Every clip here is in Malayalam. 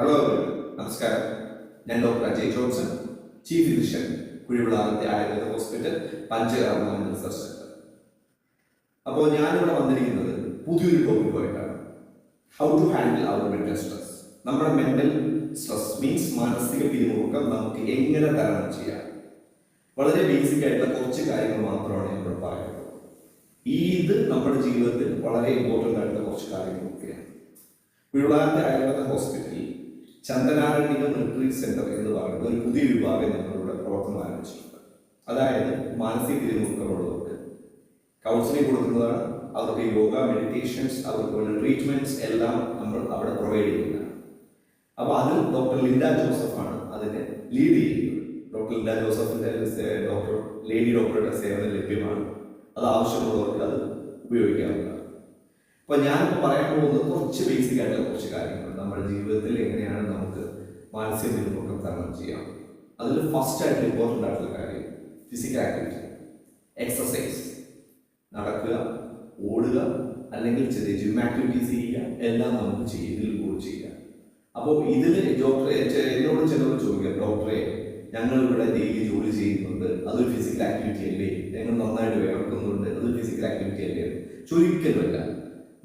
ഹലോ നമസ്കാരം. ഞാൻ doctor Ajay Johnson chief physician കുഴിവിളാകത്തെ Ayurveda hospital Panchakarma research centre. അപ്പോൾ ഞാനിവിടെ വന്നിരിക്കുന്നത് പുതിയൊരു ടോപ്പിക്കുമായിട്ടാണ്. How to handle our mental stress നമ്മുടെ മെന്റൽ സ്ട്രെസ് മീൻസ് മാനസിക പിരിമുറുക്കം നമുക്ക് എങ്ങനെ തരണം ചെയ്യാം. വളരെ ബേസിക് ആയിട്ടുള്ള കുറച്ച് കാര്യങ്ങൾ മാത്രമാണ് ഇവിടെ പറയുന്നത്. ഈ ഇത് നമ്മുടെ ജീവിതത്തിൽ വളരെ ഇമ്പോർട്ടന്റ് ആയിട്ടുള്ള കുറച്ച് കാര്യങ്ങളൊക്കെയാണ് വിളാന്റെ ആയുർവേദ ഹോസ്പിറ്റലിൽ ചന്ദനാരണ്യ റിട്രീറ്റ് സെന്റർ എന്ന് പറയുന്ന ഒരു പുതിയ വിഭാഗം ഞങ്ങളുടെ പ്രവർത്തനം ആരംഭിച്ചിട്ടുണ്ട്. അതായത് മാനസിക പിരിമുറുക്കമുള്ളവർക്ക് കൗൺസിലിംഗ് കൊടുക്കുന്നതാണ് അവർക്ക് യോഗ മെഡിറ്റേഷൻസ് അവർക്കുള്ള ട്രീറ്റ്മെന്റ്സ് എല്ലാം നമ്മൾ അവിടെ പ്രൊവൈഡ് ചെയ്യുന്നതാണ്. അപ്പോൾ അതിൽ ഡോക്ടർ ലിൻഡ ജോസഫാണ് അതിനെ ലീഡ് ചെയ്യുന്നത്. ഡോക്ടർ ലിൻഡ ജോസഫിന്റെ ഡോക്ടർ ലേഡി ഡോക്ടറുടെ സേവനം ലഭ്യമാണ്. അത് ആവശ്യമുള്ളവർക്ക് അത് ഉപയോഗിക്കാവുന്നതാണ്. അപ്പൊ ഞാനിപ്പോൾ പറയാൻ പോകുന്നത് കുറച്ച് ബേസിക് ആയിട്ടുള്ള കുറച്ച് കാര്യങ്ങൾ നമ്മുടെ ജീവിതത്തിൽ എങ്ങനെയാണ് നമുക്ക് മാനസിക പിരിമുറുക്കം തരണം ചെയ്യാം. അതിൽ ഫസ്റ്റ് ആയിട്ട് ഇമ്പോർട്ടന്റ് ആയിട്ടുള്ള കാര്യം ഫിസിക്കൽ ആക്ടിവിറ്റി എക്സസൈസ് നടക്കുക ഓടുക അല്ലെങ്കിൽ ചെറിയ ജിം ആക്ടിവിറ്റീസ് ചെയ്യുക എല്ലാം നമുക്ക് ചെയ്യും. ഇതിൽ കൂടി ചെയ്യാം അപ്പോൾ ഇതിൽ ഡോക്ടറെ എന്നോട് ചിലവർ ചോദിക്കാം. ഡോക്ടറെ ഞങ്ങൾ ഇവിടെ ഡെയിലി ജോലി ചെയ്യുന്നുണ്ട്. അതൊരു ഫിസിക്കൽ ആക്ടിവിറ്റി അല്ലേ? ഞങ്ങൾ നന്നായിട്ട് വിയർക്കുന്നുണ്ട് അതൊരു ഫിസിക്കൽ ആക്ടിവിറ്റി അല്ലേ? ചൊരിക്കലുമല്ല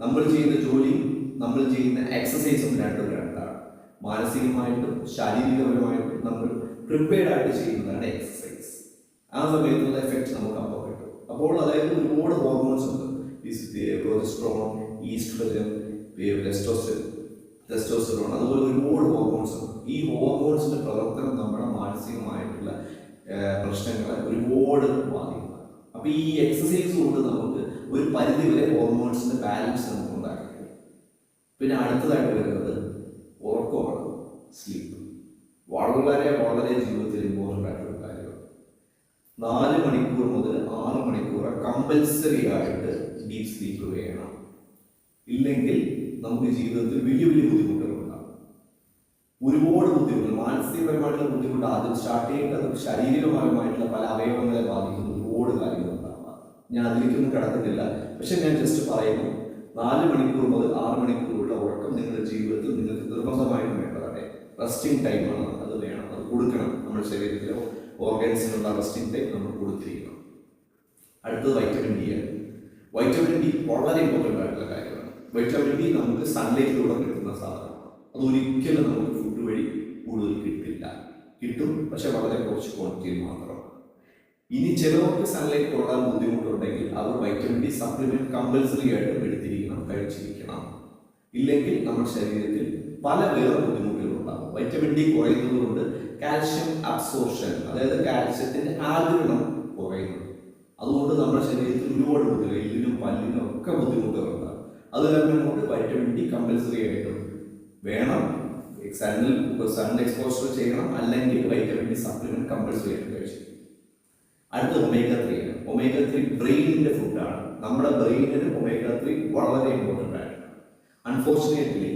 നമ്മൾ ചെയ്യുന്ന ജോലി നമ്മൾ ചെയ്യുന്ന എക്സസൈസും രണ്ടും രണ്ടാണ്. മാനസികമായിട്ടും ശാരീരികപരമായിട്ടും നമ്മൾ പ്രിപ്പയർഡ് ആയിട്ട് ചെയ്യുന്നതാണ് എക്സസൈസ് ആ സമയത്തുള്ള എഫക്റ്റ് നമുക്ക് അപ്പോൾ കിട്ടും. അപ്പോൾ അതായത് ഒരുപാട് ഹോർമോൺസ് ഉണ്ട്. പ്രൊജസ്ട്രോൺ ഈസ്ട്രജൻ ടെസ്റ്റോസ്റ്ററോൺ അതുപോലെ ഒരുപാട് ഹോർമോൺസ് ഉണ്ട്. ഈ ഹോർമോൺസിന്റെ പ്രവർത്തനം നമ്മുടെ മാനസികമായിട്ടുള്ള പ്രശ്നങ്ങളെ ഒരുപാട് ബാധിക്കുന്നതാണ് അപ്പൊ ഈ എക്സസൈസ് ഒരു പരിധി വരെ ഹോർമോൺസിന്റെ ബാലൻസ് നമുക്ക് ഉണ്ടാക്കാൻ പിന്നെ അടുത്തതായിട്ട് വരുന്നത് ഉറക്കമാണ് സ്ലീപ്പ് വളരെ വളരെ ജീവിതത്തിൽ ഇമ്പോർട്ടന്റ് ആയിട്ടുള്ള കാര്യമാണ്. നാല് മണിക്കൂർ മുതൽ ആറ് മണിക്കൂർ കമ്പൽസറി ആയിട്ട് ഡീപ് സ്ലീപ്പ് വേണം. ഇല്ലെങ്കിൽ നമുക്ക് ജീവിതത്തിൽ വലിയ വലിയ ബുദ്ധിമുട്ടുകൾ ഉണ്ടാകും. ഒരുപാട് ബുദ്ധിമുട്ടുകൾ മാനസികപരമായിട്ടുള്ള ബുദ്ധിമുട്ട് ആദ്യം സ്റ്റാർട്ട് ചെയ്യേണ്ടത് ശാരീരികപരമായിട്ടുള്ള പല അവയവങ്ങളെ ബാധിക്കുന്ന. ഞാൻ അതിലേക്കൊന്നും കടക്കുന്നില്ല. പക്ഷെ ഞാൻ ജസ്റ്റ് പറയുന്നു നാല് മണിക്കൂർ മുതൽ ആറ് മണിക്കൂറുള്ള ഉറക്കം നിങ്ങളുടെ ജീവിതത്തിൽ നിങ്ങൾക്ക് നിർബന്ധമായിട്ടും വേണ്ടതാണ് റെസ്റ്റിംഗ് ടൈമാണ് അത് വേണം. അത് കൊടുക്കണം. നമ്മുടെ ശരീരത്തിലെ ഓർഗൻസിനുള്ള റെസ്റ്റിംഗ് ടൈം നമ്മൾ കൊടുത്തിരിക്കണം. അടുത്തത് വൈറ്റമിൻ ഡി ആണ്. വൈറ്റമിൻ ഡി വളരെ ഇമ്പോർട്ടന്റ് ആയിട്ടുള്ള കാര്യമാണ്. വൈറ്റമിൻ ഡി നമുക്ക് സൺലൈറ്റിലൂടെ കിട്ടുന്ന സാധനമാണ്. അത് ഒരിക്കലും നമുക്ക് ഫുഡ് വഴി കൂടുതൽ കിട്ടില്ല. കിട്ടും പക്ഷെ വളരെ കുറച്ച് ക്വാണ്ടിറ്റിയിൽ മാത്രമാണ് ഇനി ചിലവർക്ക് സൺലൈറ്റ് കൊള്ളാൻ ബുദ്ധിമുട്ടുണ്ടെങ്കിൽ അവർ വൈറ്റമിൻ ഡി സപ്ലിമെന്റ് കമ്പൽസറി ആയിട്ട് എടുത്തിരിക്കണം കഴിച്ചിരിക്കണം. ഇല്ലെങ്കിൽ നമ്മുടെ ശരീരത്തിൽ പല വേറെ ബുദ്ധിമുട്ടുകൾ ഉണ്ടാകും. വൈറ്റമിൻ ഡി കുറയുന്നത് കൊണ്ട് കാൽഷ്യം അബ്സോർഷൻ അതായത് കാൽഷ്യത്തിന്റെ ആഗിരണം കുറയുന്നു. അതുകൊണ്ട് നമ്മുടെ ശരീരത്തിൽ ഒരുപാട് ബുദ്ധിമുട്ടുകൾ എല്ലിനും പല്ലിനും ഒക്കെ ബുദ്ധിമുട്ടുകളുണ്ടാകും അത് കാരണം വൈറ്റമിൻ ഡി കമ്പൽസറി ആയിട്ടും വേണം. സണ്ണിൽ സൺ എക്സ്പോഷർ ചെയ്യണം. അല്ലെങ്കിൽ വൈറ്റമിൻ ഡി സപ്ലിമെന്റ് കമ്പൽസറി ആയിട്ട് കഴിച്ചിരിക്കും അടുത്ത ഒമേഗ ത്രീ ആണ്. ഒമേഗ ത്രീ ബ്രെയിനിന്റെ ഫുഡാണ് നമ്മുടെ ബ്രെയിനിന് ഒമേഗ ത്രീ വളരെ ഇമ്പോർട്ടന്റ് ആണ്. അൺഫോർച്ചുനേറ്റ്ലി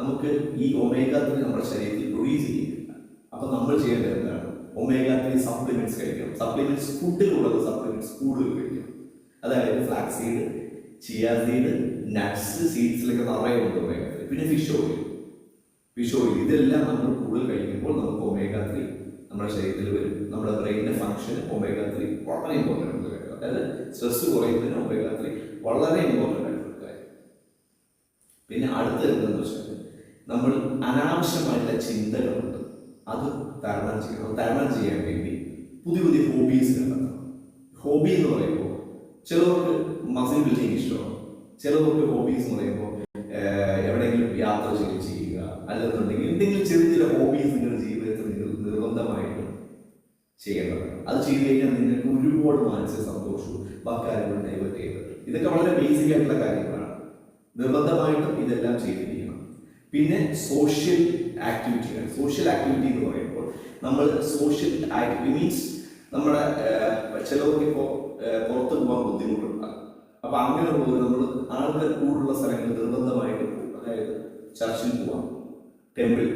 നമുക്ക് ഈ ഒമേഗ ത്രീ നമ്മുടെ ശരീരത്തിൽ റിലീസ് ചെയ്യുന്നില്ല. അപ്പം നമ്മൾ ചെയ്യേണ്ടത് എന്താണ്? ഒമേഗ ത്രീ സപ്ലിമെന്റ്സ് കഴിക്കണം. സപ്ലിമെന്റ്സ് ഫുഡിലുള്ളത് സപ്ലിമെന്റ്സ് കൂടുതൽ കഴിക്കണം. അതായത് flax seed chia seed nuts സീഡ്സിലൊക്കെ നിറയെ ഉണ്ട് ഒമേഗ ത്രീ പിന്നെ ഫിഷ് ഓയിൽ ഫിഷ് ഓയിൽ ഇതെല്ലാം നമ്മൾ കൂടുതൽ കഴിക്കുമ്പോൾ നമുക്ക് നമ്മുടെ ശരീരത്തിൽ വരും. നമ്മുടെ ബ്രെയിനിന്റെ ഫംഗ്ഷൻ ഒമേഗ ത്രീ വളരെ ഇമ്പോർട്ടന്റ് ആയിട്ടുള്ള അതായത് സ്ട്രെസ് കുറയുന്നതിന് ഒമേഗ ത്രീ വളരെ ഇമ്പോർട്ടന്റ് ആയിട്ടുള്ള പിന്നെ അടുത്ത എന്താണെന്ന് വെച്ചാൽ നമ്മൾ അനാവശ്യമായിട്ടുള്ള ചിന്തകളുണ്ട്. അത് തരണം ചെയ്യണം. തരണം ചെയ്യാൻ വേണ്ടി പുതിയ പുതിയ ഹോബീസ് കണ്ടെത്തണം. ഹോബി എന്ന് പറയുമ്പോൾ ചിലർക്ക് മസിൽ ബിൽഡിങ് ഇഷ്ടമാണ്. ചിലർക്ക് ഹോബീസ് എന്ന് പറയുമ്പോൾ എവിടെയെങ്കിലും യാത്ര ചെയ്യുക അല്ലെന്നുണ്ടെങ്കിൽ എന്തെങ്കിലും ചെറിയ ചെറിയ ഹോബീസ് നിങ്ങളുടെ ജീവിതത്തിൽ നിങ്ങൾ നിർബന്ധമായിട്ടും ചെയ്യേണ്ടതാണ് അത് ചെയ്തു കഴിഞ്ഞാൽ നിങ്ങൾക്ക് ഒരുപാട് മാനസിക സന്തോഷവും ബാക്കി കാര്യങ്ങളും ഡൈവേർട്ട് ചെയ്തിട്ട് ഇതൊക്കെ വളരെ ബേസിക് ആയിട്ടുള്ള കാര്യങ്ങളാണ്. നിർബന്ധമായിട്ടും ഇതെല്ലാം ചെയ്തിരിക്കണം പിന്നെ സോഷ്യൽ ആക്ടിവിറ്റികൾ സോഷ്യൽ ആക്ടിവിറ്റി എന്ന് പറയുമ്പോൾ നമ്മൾ സോഷ്യൽ ആക്ടിവിറ്റി മീൻസ് നമ്മുടെ ചിലവർക്ക് ഇപ്പോൾ പുറത്ത് പോകാൻ ബുദ്ധിമുട്ടുണ്ടാകും. അപ്പൊ അങ്ങനെ പോകുമ്പോൾ നമ്മൾ ആളുകൾ കൂടുതലുള്ള സ്ഥലങ്ങളിൽ നിർബന്ധമായിട്ട് അതായത് ചർച്ചിൽ പോവാം. ടെമ്പിൾ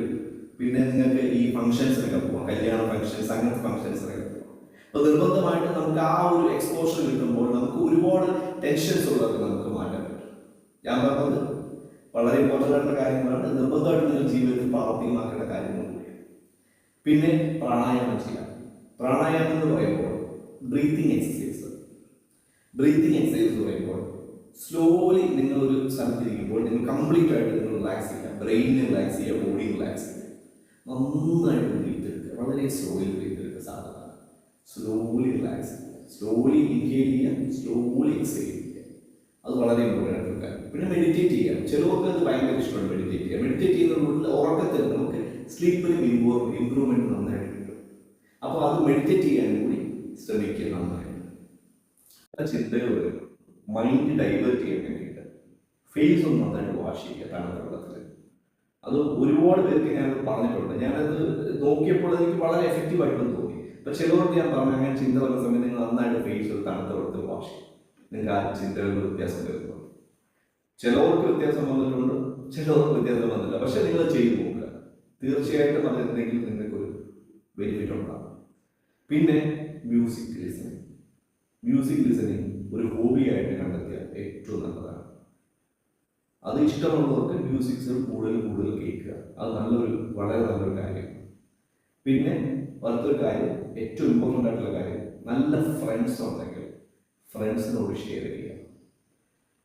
പിന്നെ നിങ്ങൾക്ക് ഈ ഫംഗ്ഷൻസിനൊക്കെ പോവാം. കല്യാണ ഫംഗ്ഷൻസ് അങ്ങനത്തെ ഫംഗ്ഷൻസിനൊക്കെ പോവാം. അപ്പൊ നിർബന്ധമായിട്ട് നമുക്ക് ആ ഒരു എക്സ്പോഷർ കിട്ടുമ്പോൾ നമുക്ക് ഒരുപാട് ടെൻഷൻസ് ഉള്ളത് നമുക്ക് മാറ്റാൻ പറ്റും. ഞാൻ പറഞ്ഞത് വളരെ ഇമ്പോർട്ടന്റ് ആയിട്ടുള്ള കാര്യങ്ങളാണ്. നിർബന്ധമായിട്ട് നിങ്ങൾ ജീവിതത്തിൽ പ്രാവർത്തികമാക്കേണ്ട കാര്യങ്ങൾ പിന്നെ പ്രാണായാമം ചെയ്യാം. പ്രാണായാമം എന്ന് പറയുമ്പോൾ ബ്രീത്തിങ് എക്സസൈസ് ബ്രീത്തിങ് എക്സസൈസ് എന്ന് പറയുമ്പോൾ സ്ലോലി നിങ്ങൾ ഒരു സ്ഥലത്തിരിക്കുമ്പോൾ നിങ്ങൾ കംപ്ലീറ്റ് ആയിട്ട് നിങ്ങൾ റിലാക്സ് ചെയ്യുക ബ്രെയിൻ റിലാക്സ് ചെയ്യുക ബോഡി റിലാക്സ് ചെയ്യുക നന്നായിട്ട് ബ്രീത്ത് എടുക്കുക വളരെ സ്ലോയിൽ ബ്രീത്ത് സാധനമാണ്. സാധനം സ്ലോലി റിലാക്സ് സ്ലോലി ഇൻഹേൽ ചെയ്യുക സ്ലോലി എക്സൈൽ ചെയ്യുക. അത് വളരെ ഇമ്പോർട്ടന്റ് കാര്യം. പിന്നെ മെഡിറ്റേറ്റ് ചെയ്യാം ചിലവർക്ക് അത് ഭയങ്കര ഇഷ്ടമാണ് മെഡിറ്റേറ്റ് ചെയ്യുക. മെഡിറ്റേറ്റ് ചെയ്യുന്നതുകൊണ്ട് ഉറക്കത്തിൽ നമുക്ക് സ്ലീപ്പിന് ഇമ്പ്രൂവ് ഇമ്പ്രൂവ്മെന്റ് നന്നായിട്ട് കിട്ടും. അപ്പോൾ അത് മെഡിറ്റേറ്റ് ചെയ്യാൻ കൂടി ശ്രമിക്കുക നന്നായിട്ട്. ചിന്തകൾ മൈൻഡ് ഡൈവേർട്ട് ചെയ്യാൻ വേണ്ടിയിട്ട് ഫേസ് ഒന്ന് നന്നായിട്ട് വാഷ് ചെയ്യുക തണുത്ത വെള്ളത്തിൽ അത് ഒരുപാട് പേർക്ക് ഞാൻ പറഞ്ഞിട്ടുണ്ട്. ഞാനത് നോക്കിയപ്പോൾ എനിക്ക് വളരെ എഫക്റ്റീവ് ആയിട്ടെന്ന് തോന്നി. പക്ഷെ ചിലവർക്ക് ഞാൻ പറഞ്ഞു അങ്ങനെ ചിന്ത വരുന്ന സമയത്ത് നിങ്ങൾ നന്നായിട്ട് ഫേസ് തണുത്ത വാഷ് ചെയ്യും. നിങ്ങൾക്ക് ആ ചിന്തകളിൽ വ്യത്യാസം വരുന്നു ചിലവർക്ക് വ്യത്യാസം വന്നിട്ടുണ്ട് ചിലവർക്ക് വ്യത്യാസം വന്നില്ല പക്ഷെ നിങ്ങൾ ചെയ്തു നോക്കുക. തീർച്ചയായിട്ടും അത് നിങ്ങൾക്ക് ഒരു ബെനിഫിറ്റ് ഉണ്ടാകും പിന്നെ മ്യൂസിക് ലിസണിങ് മ്യൂസിക് ലിസണിങ് ഒരു ഹോബിയായിട്ട് നല്ലതാണ് അത് ഇഷ്ടമുള്ളവർക്ക് മ്യൂസിക്സ് കൂടുതൽ കൂടുതൽ കേൾക്കുക. അത് നല്ലൊരു വളരെ നല്ലൊരു കാര്യം. പിന്നെ അടുത്തൊരു കാര്യം ഏറ്റവും ഇമ്പോർട്ടന്റ് ആയിട്ടുള്ള കാര്യം നല്ല ഫ്രണ്ട്സ് ഉണ്ടെങ്കിൽ ഫ്രണ്ട്സിനോട് ഷെയർ ചെയ്യുക.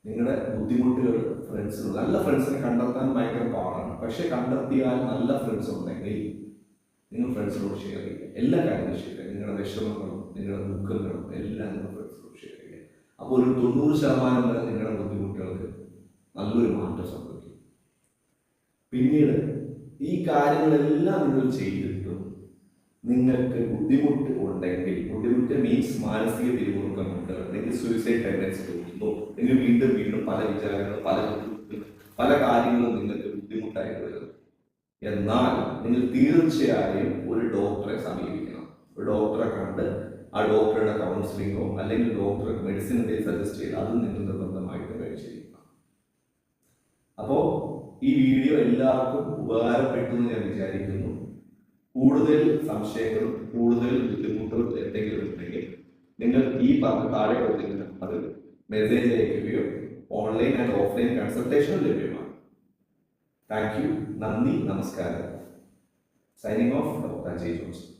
നിങ്ങളുടെ ബുദ്ധിമുട്ടുകൾ ഫ്രണ്ട്സിന് നല്ല ഫ്രണ്ട്സിനെ കണ്ടെത്താൻ ഭയങ്കര പാടാണ്. പക്ഷെ കണ്ടെത്തിയാൽ നല്ല ഫ്രണ്ട്സ് ഉണ്ടെങ്കിൽ നിങ്ങൾ ഫ്രണ്ട്സിനോട് ഷെയർ ചെയ്യുക. എല്ലാ കാര്യങ്ങളും ഷെയർ ചെയ്യുക. നിങ്ങളുടെ വിഷമങ്ങളും നിങ്ങളുടെ ദുഃഖങ്ങളും എല്ലാം നിങ്ങൾ ഫ്രണ്ട്സിനോട് ഷെയർ ചെയ്യുക. അപ്പോൾ ഒരു തൊണ്ണൂറ് ശതമാനം വരെ നിങ്ങളുടെ ബുദ്ധിമുട്ടുകൾക്ക് നല്ലൊരു മാറ്റം സംഭവിക്കും. പിന്നീട് ഈ കാര്യങ്ങളെല്ലാം നിങ്ങൾ ചെയ്തിട്ടും നിങ്ങൾക്ക് ബുദ്ധിമുട്ട് ഉണ്ടെങ്കിൽ ബുദ്ധിമുട്ട് മീൻസ് മാനസിക പിരിമുറുക്കമുണ്ട് അല്ലെങ്കിൽ സൂയിസൈഡ് ടെൻഡൻസി തോന്നുന്നു നിങ്ങൾ വീണ്ടും വീണ്ടും പല വിചാരങ്ങളും പല പല കാര്യങ്ങളും നിങ്ങൾക്ക് ബുദ്ധിമുട്ടായിട്ട് വരുന്നു എന്നാൽ നിങ്ങൾ തീർച്ചയായും ഒരു ഡോക്ടറെ സമീപിക്കണം. ഒരു ഡോക്ടറെ കണ്ട് ആ ഡോക്ടറുടെ കൗൺസിലിങ്ങോ അല്ലെങ്കിൽ ഡോക്ടർ മെഡിസിൻ എന്തെങ്കിലും സജസ്റ്റ് ചെയ്ത് അത് നിങ്ങൾ നിർബന്ധമായിട്ട് കഴിച്ചിരിക്കണം ഈ വീഡിയോ എല്ലാവർക്കും ഉപകാരപ്പെട്ടു എന്ന് ഞാൻ വിചാരിക്കുന്നു. കൂടുതൽ സംശയങ്ങളും കൂടുതൽ ബുദ്ധിമുട്ടുകളും എന്തെങ്കിലും ഉണ്ടെങ്കിൽ നിങ്ങൾ ഈ പറഞ്ഞ താഴെ കൊടുത്തിരുന്ന അത് മെസ്സേജ് അയക്കുകയോ ഓൺലൈൻ ആൻഡ് ഓഫ്ലൈൻ കൺസൾട്ടേഷൻ ലഭ്യമാണ് താങ്ക് യു നന്ദി നമസ്കാരം. Signing off doctor Ajay Johnson